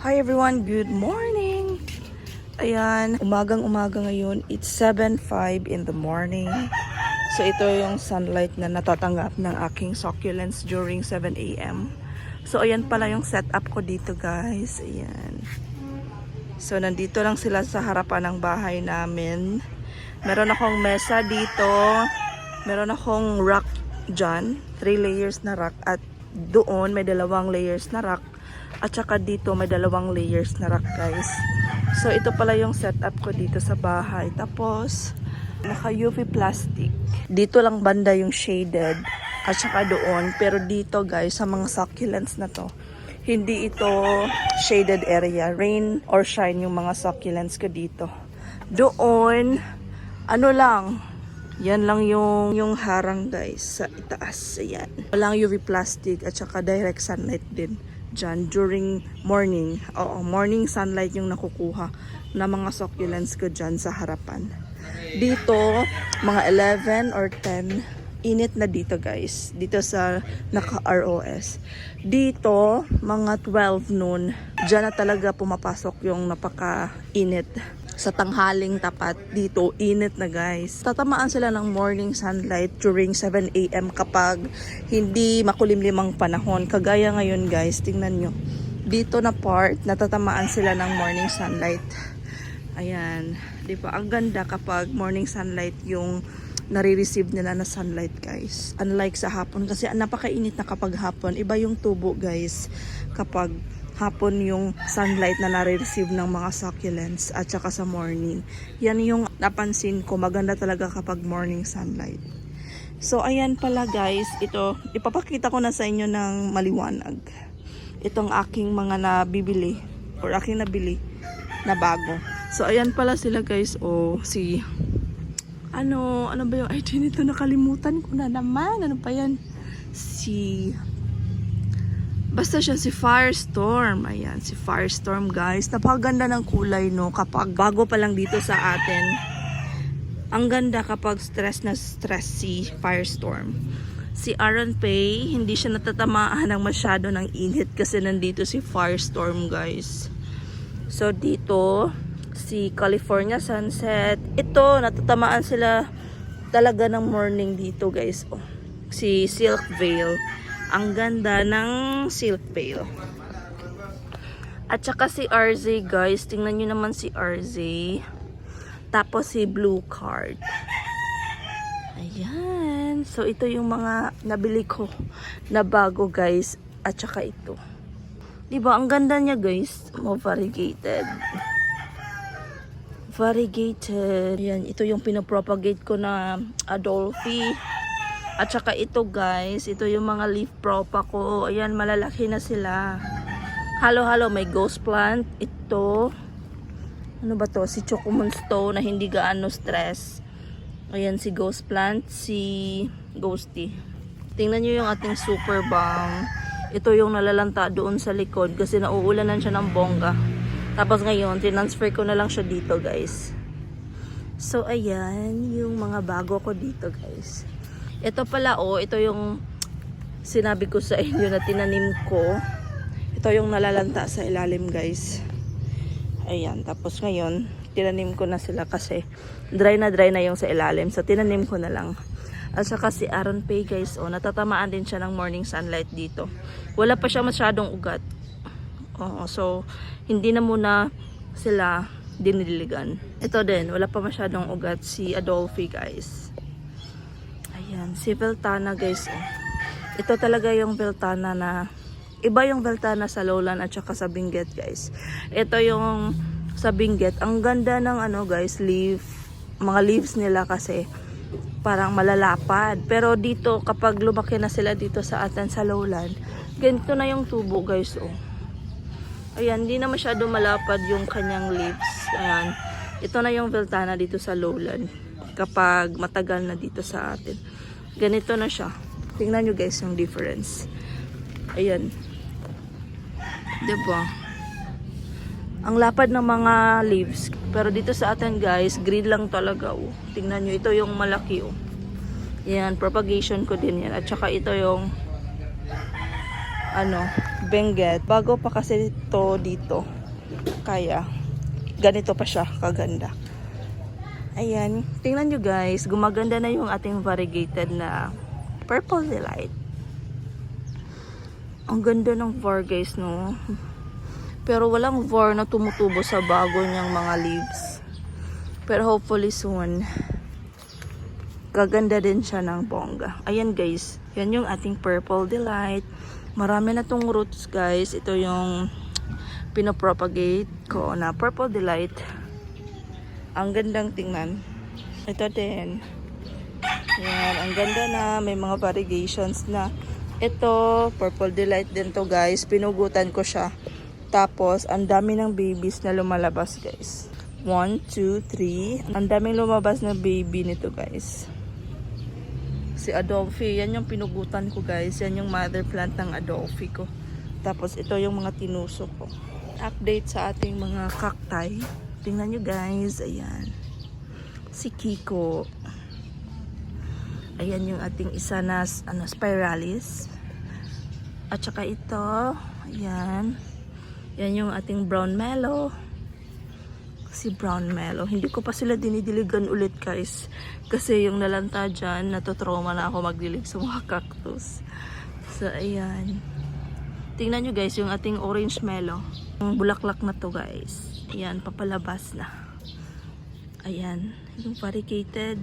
Hi everyone, good morning! Ayan, umagang-umaga ngayon. It's 7.05 in the morning. So ito yung sunlight na natatanggap ng aking succulents during 7 a.m. So ayan pala yung setup ko dito guys. Ayan. So nandito lang sila sa harapan ng bahay namin. Meron akong mesa dito. Meron akong rack dyan. Three layers na rack. At doon may dalawang layers na rack. At saka dito may dalawang layers na rack guys. So ito pala yung setup ko dito sa bahay. Tapos naka UV plastic. Dito lang banda yung shaded. At saka doon. Pero dito guys sa mga succulents na to. Hindi ito shaded area. Rain or shine yung mga succulents ko dito. Doon, ano lang, yan lang yung yung harang guys sa itaas. Ayan. Walang UV plastic at saka direct sunlight din dyan during morning. Oo, morning sunlight yung nakukuha na mga succulents ko dyan sa harapan. Dito, mga 11 or 10, init na dito guys. Dito sa naka-ROS. Dito, mga 12 noon, dyan na talaga pumapasok yung napaka-init sa tanghaling tapat dito, init na guys. Tatamaan sila ng morning sunlight during 7 a.m. kapag hindi makulimlimang panahon. Kagaya ngayon guys, tingnan nyo. Dito na part, natatamaan sila ng morning sunlight. Ayan, di ba? Ang ganda kapag morning sunlight yung nare-receive nila na sunlight guys. Unlike sa hapon kasi napakainit na kapag hapon. Iba yung tubo guys kapag hapon yung sunlight na nare-receive ng mga succulents at saka sa morning. Yan yung napansin ko, maganda talaga kapag morning sunlight. So ayan pala guys, ito ipapakita ko na sa inyo ng maliwanag. Itong aking mga nabibili or aking nabili na bago. So ayan pala sila guys, oh si ano, ano ba yung ID nito? Nakalimutan ko na naman. Ano pa yan? Si Basta siya si Firestorm. Ayan, si Firestorm guys. Napakaganda ng kulay no kapag bago pa lang dito sa atin. Ang ganda kapag stress na stress si Firestorm. Si Aaron Pay, hindi siya natatamaan ng masyado ng init kasi nandito si Firestorm guys. So dito, si California Sunset. Ito, natatamaan sila talaga ng morning dito guys. Oh, si Silk Veil. Ang ganda ng Silk Veil. At saka si RZ guys. Tingnan nyo naman si RZ. Tapos si Blue Card. Ayan. So ito yung mga nabili ko na bago guys. At saka ito. Diba? Ang ganda niya guys. Mo variegated. Variegated. Yan. Ito yung pinapropagate ko na Adolphi. At saka ito guys, ito yung mga leaf propa ko. Ayan, malalaki na sila. Halo-halo, may ghost plant. Ito, ano ba to? Si Chocomonsto na hindi gaano stress. Ayan, si ghost plant, si ghosty. Tingnan nyo yung ating super bomb. Ito yung nalalanta doon sa likod kasi nauulanan siya ng bongga. Tapos ngayon, transfer ko na lang siya dito guys. So, ayan, yung mga bago ko dito guys. Ito pala oh, ito yung sinabi ko sa inyo na tinanim ko. Ito yung nalalanta sa ilalim guys. Ayan, tapos ngayon, tinanim ko na sila kasi dry na dry na yung sa ilalim. So, tinanim ko na lang. At saka si Aaron Pay guys, oh, natatamaan din siya ng morning sunlight dito. Wala pa siya masyadong ugat. Oo, so, hindi na muna sila diniligan. Ito din, wala pa masyadong ugat si Adolphi guys. Ayan, si Veltana guys. Oh. Ito talaga yung Veltana na iba yung Veltana sa lowland at saka sa Benguet guys. Ito yung sa Benguet. Ang ganda ng ano guys, leaf. Mga leaves nila kasi parang malalapad. Pero dito kapag lumaki na sila dito sa atin sa lowland, ganito na yung tubo guys oh. Ayan, hindi na masyado malapad yung kanyang leaves. Ayan. Ito na yung Veltana dito sa lowland kapag matagal na dito sa atin. Ganito na siya. Tingnan nyo guys yung difference. Ayan. Diba? Ang lapad ng mga leaves. Pero dito sa atin guys, green lang talaga. Oh. Tingnan nyo, ito yung malaki. Oh. Yan, propagation ko din yan. At saka ito yung ano, Benguet. Bago pa kasi ito dito. Kaya, ganito pa siya kaganda. Ayan, tingnan nyo guys, gumaganda na yung ating variegated na Purple Delight. Ang ganda ng var guys, no? Pero walang var na tumutubo sa bago niyang mga leaves. Pero hopefully soon, gaganda din siya ng bongga. Ayan guys, yan yung ating Purple Delight. Marami na tong roots guys. Ito yung pinopropagate ko na Purple Delight. Ang gandang tingnan. Ito din. Yan, ang ganda na. May mga variegations na. Ito, Purple Delight din to guys. Pinugutan ko siya. Tapos, ang dami ng babies na lumalabas guys. 1, 2, 3. Ang daming lumabas na baby nito guys. Si Adolphi, yan yung pinugutan ko guys. Yan yung mother plant ng Adolphi ko. Tapos, ito yung mga tinusok ko. Update sa ating mga cacti. Tingnan nyo guys. Ayan. Si Kiko. Ayan yung ating isa na ano, spiralis. At saka ito. Ayan. Yan yung ating brown mellow. Si brown mellow. Hindi ko pa sila dinidiligan ulit guys. Kasi yung nalanta dyan, natotrauma na ako magdilig sa mga cactus. So, ayan. Tingnan nyo guys, yung ating orange mellow. Yung bulaklak na to guys. Ayan, papalabas na. Ayan, yung variegated.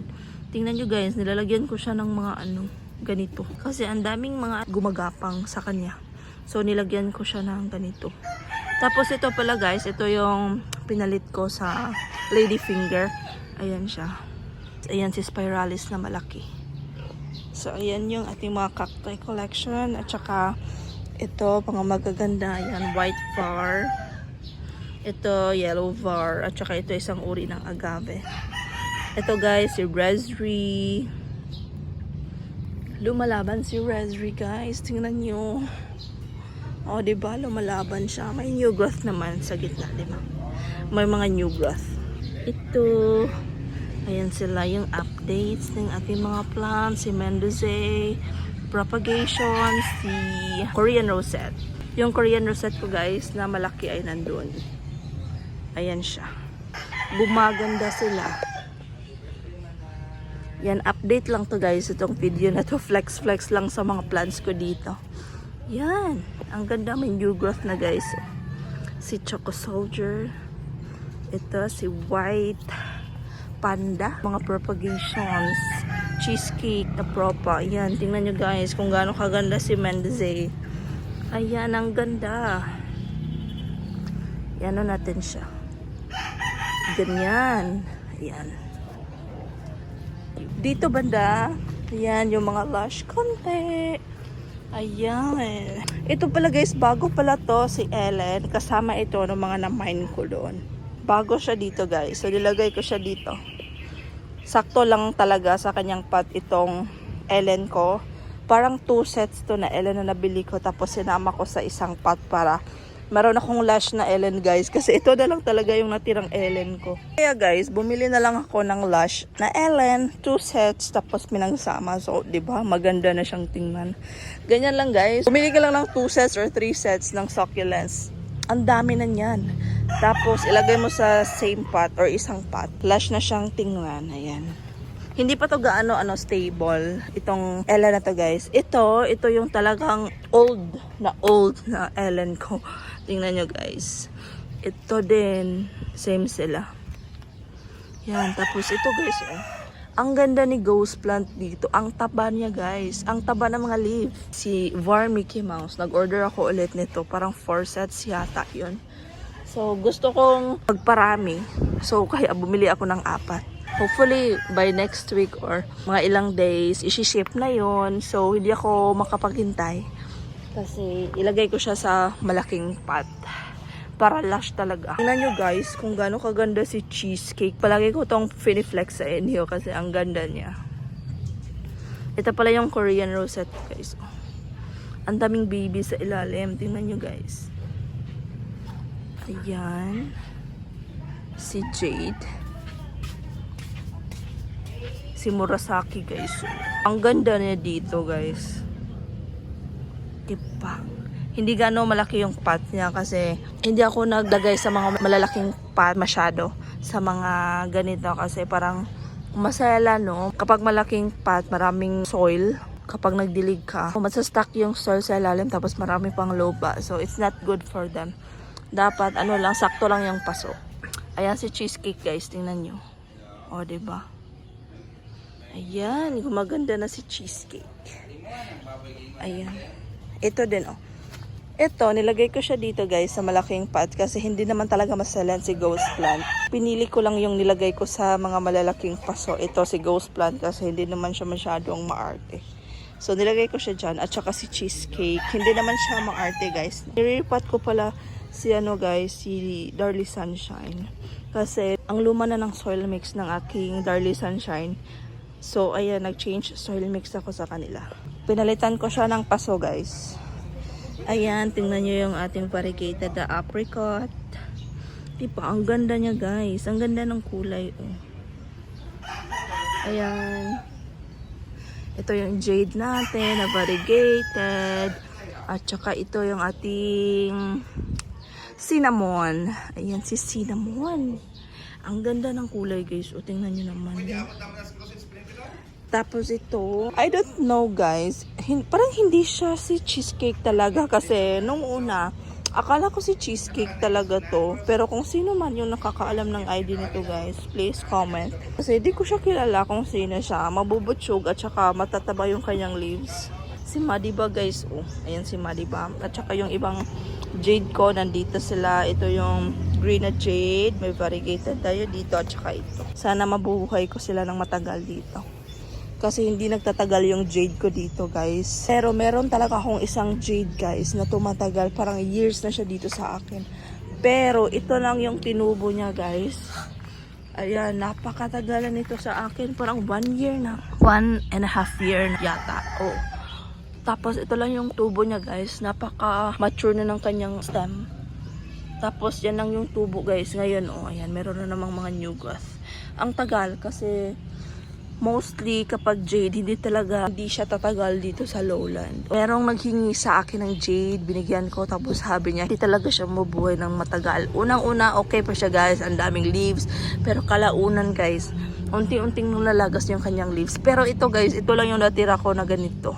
Tingnan nyo guys, nilalagyan ko siya ng mga ano, ganito. Kasi ang daming mga gumagapang sa kanya. So, nilagyan ko siya ng ganito. Tapos ito pala guys, ito yung pinalit ko sa ladyfinger. Ayan siya. Ayan si spiralis na malaki. So, ayan yung ating mga cacti collection. At saka, ito, mga magaganda. Ayan, white var. Ito, yellow var. At saka ito, isang uri ng agave. Ito guys, si Resri. Lumalaban si Resri guys. Tingnan nyo. O, oh, di ba Lumalaban siya. May new growth naman sa gitna, di ba? May mga new growth. Ito. Ayan sila yung updates ng ating mga plants. Si Mendoza, propagation, si Korean rosette. Yung Korean rosette ko guys, na malaki ay nandun. Ayan siya. Gumaganda sila. Yan, update lang to guys. Itong video na to. Flex flex lang sa mga plants ko dito. Yan. Ang ganda. May new growth na guys. Si Choco Soldier. Ito, si White Panda. Mga propagations. Cheesecake na propa. Yan. Tingnan nyo guys kung gaano kaganda si Mendoza. Ayan, ang ganda. Yan na natin siya. Ganyan. Ayan. Dito banda, ayan yung mga lush konti. Ayan. Ito pala guys, bago pala to si Ellen. Kasama ito ng mga na-mine ko doon. Bago siya dito guys. So nilagay ko siya dito. Sakto lang talaga sa kanyang pot itong Ellen ko. Parang two sets to na Ellen na nabili ko. Tapos sinama ko sa isang pot para meron akong lash na Ellen guys kasi ito na lang talaga yung natirang Ellen ko. Kaya guys, bumili na lang ako ng lash na Ellen, two sets tapos pinagsama. So, 'di ba? Maganda na siyang tingnan. Ganyan lang guys. Bumili ka lang ng two sets or three sets ng succulents. Ang dami na niyan. Tapos ilagay mo sa same pot or isang pot. Lash na siyang tingnan. Ayan. Hindi pa to gaano ano stable itong Ellen na to guys. Ito, ito yung talagang old na old na Ellen ko. Tingnan nyo guys. Ito din. Same sila. Yan. Tapos ito guys. Oh. Ang ganda ni Ghost Plant dito. Ang taba niya guys. Ang taba ng mga leaf. Si Var Mickey Mouse. Nag-order ako ulit nito. Parang 4 sets yata yun. So gusto kong magparami. So kaya bumili ako ng apat. Hopefully by next week or mga ilang days, isi-ship na yon So hindi ako makapaghintay. Kasi ilagay ko siya sa malaking pot. Para lush talaga. Tingnan nyo guys kung gaano kaganda si cheesecake. Palagi ko tong finiflex sa inyo kasi ang ganda niya. Ito pala yung Korean rosette guys. Ang daming baby sa ilalim. Tingnan nyo guys. Ayan. Si Jade. Si Murasaki guys. Ang ganda niya dito guys. Diba? hindi gano malaki yung pot niya kasi hindi ako naglagay sa mga malalaking pot masyado sa mga ganito. Kasi parang masela no? Kapag malaking pot maraming soil. Kapag nagdilig ka masastuck yung soil sa ilalim tapos marami pang loba so it's not good for them. Dapat ano lang sakto lang yung paso. Ayan si cheesecake guys. Tingnan nyo. O ba diba? ayan gumaganda na si cheesecake. Ayan ito din oh ito, nilagay ko siya dito guys sa malaking pot kasi hindi naman talaga masalan si ghost plant. Pinili ko lang yung nilagay ko sa mga malalaking paso. Ito si ghost plant kasi hindi naman siya masyadong maarte. So nilagay ko siya dyan at saka si cheesecake. Hindi naman siya maarte guys. Nirepot ko pala si ano guys, si Darly Sunshine. Kasi ang luma na ng soil mix ng aking Darly Sunshine. So ayan, nag-change soil mix ako sa kanila. Pinalitan ko siya ng paso guys. Ayan, tingnan nyo yung ating variegated na apricot. Diba, ang ganda niya guys. Ang ganda ng kulay. Oh. Ayan. Ito yung jade natin na variegated. At saka ito yung ating cinnamon. Ayan si cinnamon. Ang ganda ng kulay guys. O tingnan nyo naman. Tapos ito, I don't know guys, hin- parang hindi siya si cheesecake talaga kasi nung una, akala ko si cheesecake talaga to. Pero kung sino man yung nakakaalam ng ID nito guys, please comment. Kasi di ko siya kilala kung sino siya. Mabubutsog at saka matataba yung kanyang leaves. Si Madiba guys, oh. Ayan si Madiba. At saka yung ibang jade ko, nandito sila. Ito yung green na jade. May variegated tayo dito at saka ito. Sana mabubuhay ko sila ng matagal dito kasi hindi nagtatagal yung jade ko dito guys. Pero meron talaga akong isang jade guys na tumatagal parang years na siya dito sa akin. Pero ito lang yung tinubo niya guys. Ayan, napakatagalan nito sa akin. Parang one year na. One and a half year na yata. Oh. Tapos ito lang yung tubo niya guys. Napaka-mature na ng kanyang stem. Tapos yan lang yung tubo guys. Ngayon, oh, ayan, meron na namang mga new growth. Ang tagal kasi mostly kapag jade, hindi talaga, hindi siya tatagal dito sa lowland. Merong naghingi sa akin ng jade, binigyan ko, tapos sabi niya, hindi talaga siya mabuhay ng matagal. Unang-una, okay pa siya guys, ang daming leaves, pero kalaunan guys, unti-unting nulalagas yung kanyang leaves. Pero ito guys, ito lang yung natira ko na ganito.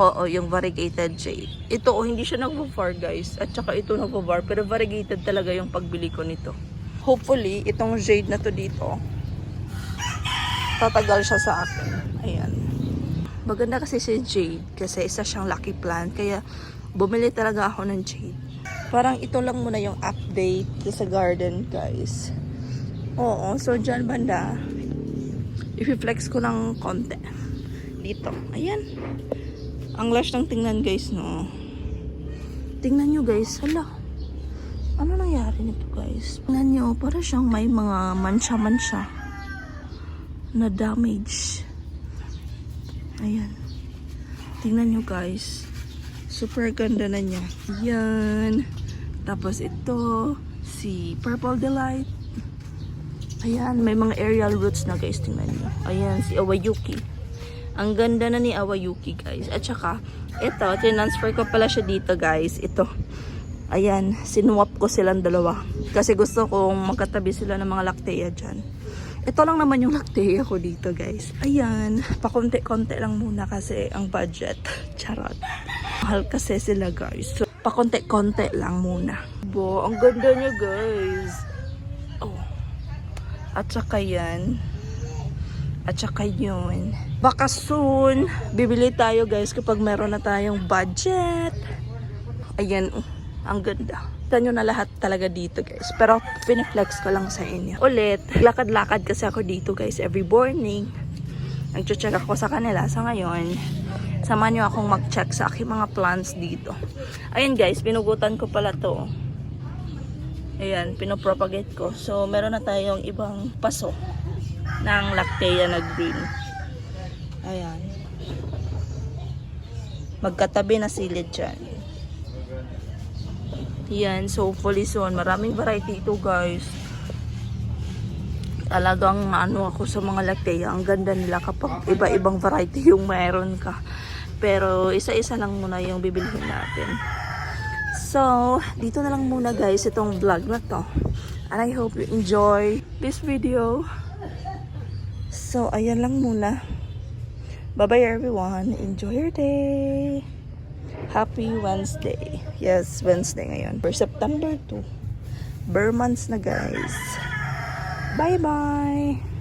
Oo, yung variegated jade. Ito, oh, hindi siya nagvo-var guys, at saka ito nagvo-var, pero variegated talaga yung pagbili ko nito. Hopefully, itong jade na to dito, tatagal siya sa akin. Ayan. Maganda kasi si Jade kasi isa siyang lucky plant. Kaya bumili talaga ako ng Jade. Parang ito lang muna yung update sa garden guys. Oo, so dyan banda. I-flex ko ng konti. Dito. Ayan. Ang lush ng tingnan guys no. Tingnan nyo guys. Hala. Ano nangyari nito guys? Tingnan nyo. Para siyang may mga mansya-mansya na damage. Ayan. Tingnan nyo guys. Super ganda na niya. Ayan. Tapos ito, si Purple Delight. Ayan, may mga aerial roots na guys. Tingnan nyo. Ayan, si Awayuki. Ang ganda na ni Awayuki guys. At saka, ito, tinransfer ko pala siya dito guys. Ito. Ayan, sinuwap ko silang dalawa. Kasi gusto kong magkatabi sila ng mga lactea dyan. Ito lang naman yung lactea ko dito, guys. Ayan. Pakonti-konti lang muna kasi ang budget. Charot. Mahal kasi sila, guys. So, pakonti-konti lang muna. Bo, ang ganda niya, guys. Oh. At saka yan. At saka yun. Baka soon, bibili tayo, guys, kapag meron na tayong budget. Ayan, oh. Ang ganda. Kita nyo na lahat talaga dito guys. Pero piniflex ko lang sa inyo. Ulit, lakad-lakad kasi ako dito guys every morning. Nag-check ako sa kanila. Sa ngayon, samahan nyo akong mag-check sa aking mga plants dito. Ayun guys, pinugutan ko pala to. Ayan, pinopropagate ko. So, meron na tayong ibang paso ng lactea na green. Ayan. Magkatabi na silid dyan. Yan, so hopefully soon. Maraming variety ito guys. Talagang ano ako sa mga lactea. Ang ganda nila kapag iba-ibang variety yung meron ka. Pero isa-isa lang muna yung bibilihin natin. So, dito na lang muna guys itong vlog na to. And I hope you enjoy this video. So, ayan lang muna. Bye-bye everyone. Enjoy your day. Happy Wednesday. Yes, Wednesday ngayon. For September 2. Burr months na guys. Bye-bye.